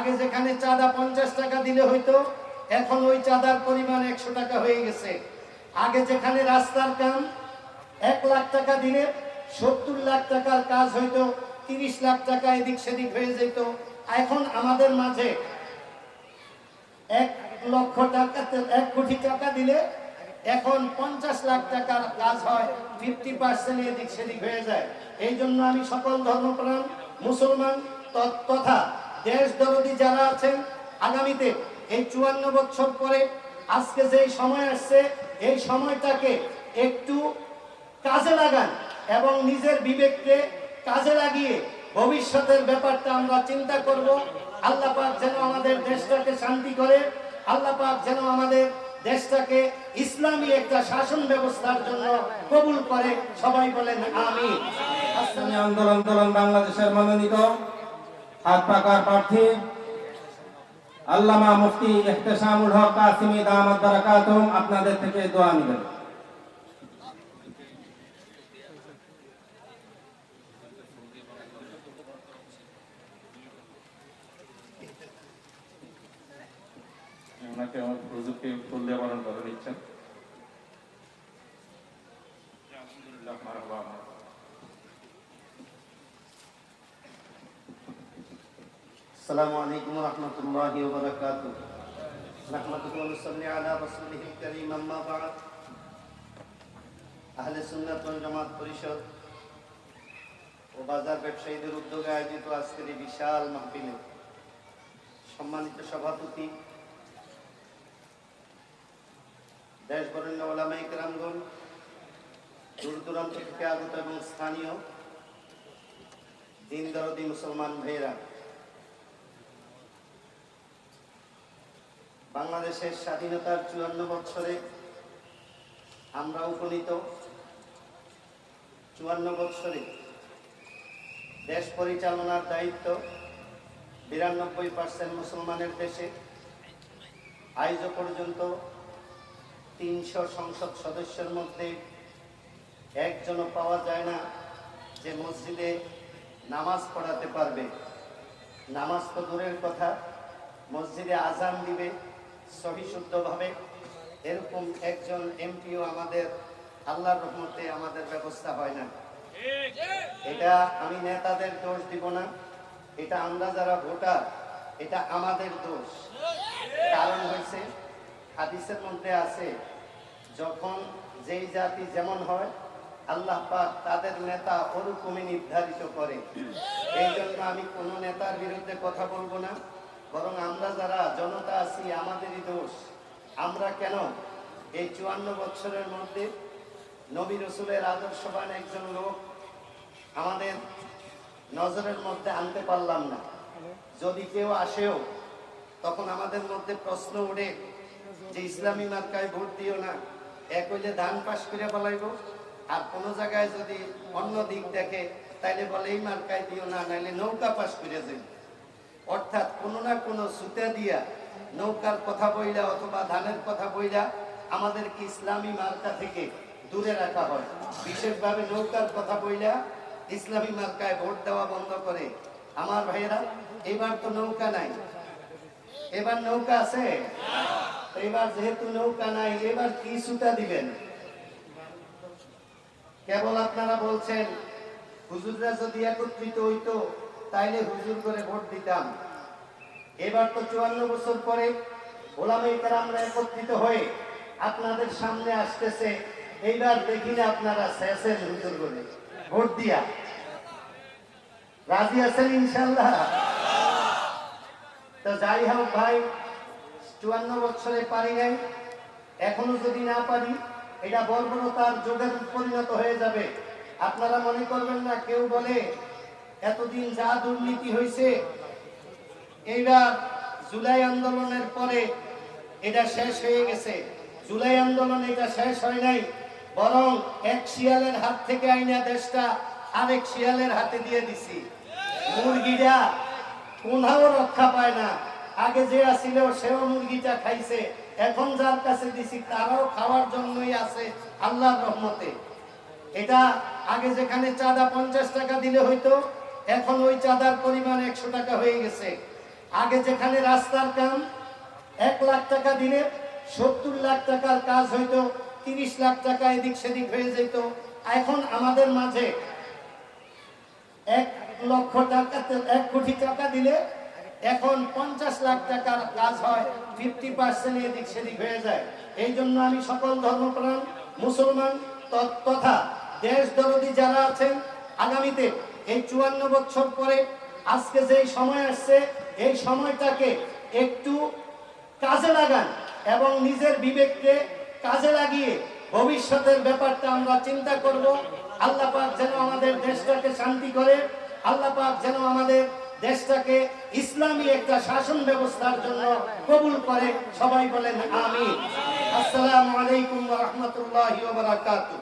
আগে যেখানে চাঁদা পঞ্চাশ টাকা দিলে হইতো, এখন ওই চাঁদার পরিমাণ একশো টাকা হয়ে গেছে। আগে যেখানে রাস্তার কাম, এক লাখ টাকা দিলে সত্তর লাখ টাকার কাজ হইতো, তিরিশ লাখ টাকা এদিক সেদিক হয়ে যেত। এখন আমাদের মাঝে এক লক্ষ টাকা, এক কোটি টাকা দিলে এখন পঞ্চাশ লাখ টাকার কাজ হয়, ফিফটি পার্সেন্ট এদিক সেদিক হয়ে যায়। এই জন্য আমি সকল ধর্মপ্রাণ, মুসলমান তথা দেশ দরদি যারা আছেন, আগামীতে এই চুয়ান্ন বছর পরে আজকে যে সময় আসছে, এই সময়টাকে একটু কাজে লাগান এবং নিজের বিবেককে কাজে লাগিয়ে ভবিষ্যতের ব্যাপারটা আমরা চিন্তা করব। আল্লাহ পাক যেন আমাদের দেশটাকে শান্তি করে, আল্লাহ পাক যেন আমাদের দেশটাকে ইসলামী একটা শাসন ব্যবস্থার জন্য কবুল করে। সবাই বলেন আমি আন্দোলন বাংলাদেশের মনোনীত হাত পাকার প্রার্থী, আল্লামা মুফতি ইহতেশামুল হক কাসিমি দামাত বারাকাতুম আপনাদের থেকে দোয়া নেবেন। ওনাকে আমার প্রযুক্তি ফুল দিয়ে বরণ করে নিচ্ছেন السلام عليكم ورحمة الله وبركاته نحمده ونصلي على رسوله الكريم أما بعد আহলে সুন্নাত ওয়াল জামাত পরিষদ ও বাজার ব্যবসায়ীদের উদ্যোগে আয়োজিত আজকের এই বিশাল মাহফিলে সম্মানিত সভাপতি দেশ বরেণ্য ওলামাই কেরামগণ দূর দূরান্ত থেকে আগত এবং স্থানীয় দিন দরদি মুসলমান ভাইয়েরা বাংলাদেশের স্বাধীনতার চুয়ান্ন বছরে আমরা উপনীত। চুয়ান্ন বছরে দেশ পরিচালনার দায়িত্ব বিরানব্বই পার্সেন্ট মুসলমানের দেশে। আইজ পর্যন্ত তিনশো সংসদ সদস্যের মধ্যে একজনও পাওয়া যায় না যে মসজিদে নামাজ পড়াতে পারবে। নামাজ তো দূরের কথা, মসজিদে আজান দিবে। সহিশুদ্ধভাবে এরকম একজন এমপিও আমাদের আল্লাহর রহমতে আমাদের ব্যবস্থা হয় না। এটা আমি নেতাদের দোষ দিব না। এটা আমরা যারা ভোটার, এটা আমাদের দোষ। কারণ হয়েছে, হাদিসের মধ্যে আছে, যখন যেই জাতি যেমন হয়, আল্লাহ পাক তাদের নেতা ওরকমই নির্ধারিত করে। এই জন্য আমি কোনো নেতার বিরুদ্ধে কথা বলব না। বরং আমরা যারা জনতা আছি, আমাদেরই দোষ। আমরা কেন এই চুয়ান্ন বছরের মধ্যে নবী রসুলের আদর্শবান একজন লোক আমাদের নজরের মধ্যে আনতে পারলাম না। যদি কেউ আসেও, তখন আমাদের মধ্যে প্রশ্ন উঠে যে, ইসলামী মার্কায় ভোট দিও না, এক হইলে ধান পাশ করে বলাইব আর কোন জায়গায় যদি অন্য দিক দেখে, তাইলে বলে, এই মার্কায় দিও না, নাইলে নৌকা পাশ করে যাই কোনো না কোনো সুতে দিয়া নৌকার কথা বইলা অথবা ধানের কথা বইলা আমাদেরকে ইসলামী মার্কা থেকে দূরে রাখা হয়। বিশেষভাবে নৌকার কথা বইলা ইসলামী মার্কায় ভোট দেওয়া বন্ধ করে। আমার ভাইয়েরা, এবার তো নৌকা নাই। এবার নৌকা আছে? এবার যেহেতু নৌকা নাই, এবার কি সুতা দিবেন? কেবল আপনারা বলছেন, হুজুররা যদি একত্রিত হইতো, তাইলে হুজুর করে ভোট দিতাম। এবার তো চুয়ান্ন বছর পরে ওলামাই আমরা একত্রিত হয়ে আপনাদের সামনে আসতেছে। এইবার দেখি না আপনারা শেষের হুজুর করে ভোট দিয়া। রাজি আছেন ইনশাল্লাহ তো যাই হোক ভাই, চুয়ান্ন বছরে পারি নাই। এখনও যদি না পারি, এটা বর্বরতার যোগের পরিণত হয়ে যাবে। আপনারা মনে করবেন না, কেউ বলে, এতদিন যা দুর্নীতি হয়েছে এইবার জুলাই আন্দোলনের পরে এটা শেষ হয়ে গেছে। জুলাই আন্দোলন এটা শেষ হয় নাই, বরং এক শিয়ালের হাত থেকে আইনা দেশটা আরেক শিয়ালের হাতে দিয়ে দিছি। মুরগিরা কোথাও রক্ষা পায় না। আগে যে আসিল সেও মুরগিটা খাইছে, এখন যার কাছে দিছি তারাও খাওয়ার জন্যই আছে আল্লাহর রহমতে। এটা আগে যেখানে চাঁদা পঞ্চাশ টাকা দিলে হইতো, এখন ওই চাঁদার পরিমাণ একশো টাকা হয়ে গেছে। আগে যেখানে রাস্তার কাম, এক লাখ টাকা দিলে সত্তর লাখ টাকার কাজ হইতো, তিরিশ লাখ টাকা এদিক সেদিক হয়ে যেত। এখন আমাদের মাঝে এক লক্ষ টাকা, এক কোটি টাকা দিলে এখন পঞ্চাশ লাখ টাকার কাজ হয়, ফিফটি পার্সেন্ট এদিক সেদিক হয়ে যায়। এই জন্য আমি সকল ধর্মপ্রাণ, মুসলমান তথা দেশ দরদি যারা আছেন, আগামীতে এই চুয়ান্ন বছর পরে আজকে যে সময় আসছে এই সময়টাকে একটু কাজে লাগান এবং নিজের বিবেককে কাজে লাগিয়ে ভবিষ্যতের ব্যাপারটা আমরা চিন্তা করব। আল্লাহ পাক যেন আমাদের দেশটাকে শান্তি করে, আল্লাহ পাক যেন আমাদের দেশটাকে ইসলামী একটা শাসন ব্যবস্থার জন্য কবুল করে। সবাই বলেন আমি আসসালামু আলাইকুম রাহমাতুল্লাহি ওয়া বারাকাতুহু।